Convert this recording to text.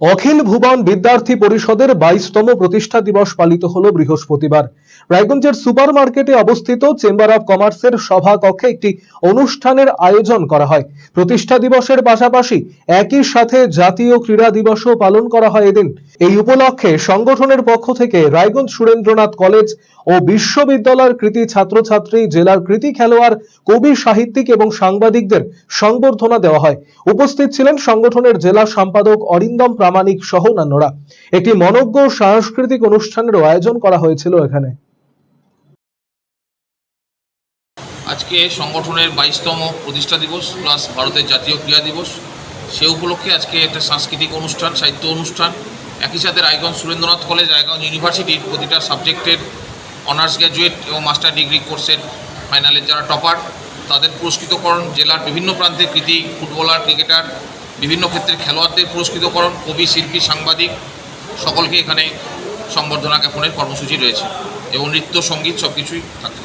অখিল ভুবন বিদ্যার্থী পরিষদের বাইশতম প্রতিষ্ঠা দিবস পালিত হল বৃহস্পতিবার। রায়গঞ্জের সুপার মার্কেটে অবস্থিত চেম্বার অব কমার্সের সভাকক্ষে একটি অনুষ্ঠানের আয়োজন করা হয়। প্রতিষ্ঠা দিবসের পাশাপাশি একই সাথে জাতীয় ক্রীড়া দিবসও পালন করা হয় এদিন। এই উপলক্ষে সংগঠনের পক্ষ থেকে রায়গঞ্জ সুরেন্দ্রনাথ কলেজ ও বিশ্ববিদ্যালয়ের কৃতি ছাত্রছাত্রী, জেলার কৃতি খেলোয়াড়, কবি, সাহিত্যিক এবং সাংবাদিকদের সংবর্ধনা দেওয়া হয়। উপস্থিত ছিলেন সংগঠনের জেলা সম্পাদক অরিন্দম প্রামাণিক সহ অন্যান্যরা একটি মনজ্ঞ সাংস্কৃতিক অনুষ্ঠানেরও আয়োজন করা হয়েছিল এখানে। আজকে সংগঠনের বাইশতম প্রতিষ্ঠা দিবস প্লাস ভারতের জাতীয় ক্রীড়া দিবস। সে উপলক্ষে আজকে একটা সাংস্কৃতিক অনুষ্ঠান, সাহিত্য অনুষ্ঠান। একই সাথে রায়গঞ্জ সুরেন্দ্রনাথ কলেজ, রায়গঞ্জ ইউনিভার্সিটির প্রতিটা সাবজেক্টের অনার্স গ্র্যাজুয়েট এবং মাস্টার ডিগ্রি কোর্সের ফাইনালের যারা টপার, তাদের পুরস্কৃতকরণ জেলার বিভিন্ন প্রান্তের কৃতি, ফুটবলার, ক্রিকেটার বিভিন্ন ক্ষেত্রে খেলোয়াড়দের পুরস্কৃতকরণ, কবি, শিল্পী, সাংবাদিক, সকলকে এখানে সংবর্ধনা জ্ঞাপনের কর্মসূচি রয়েছে এবং নৃত্য, সংগীত সব কিছুই থাকছে।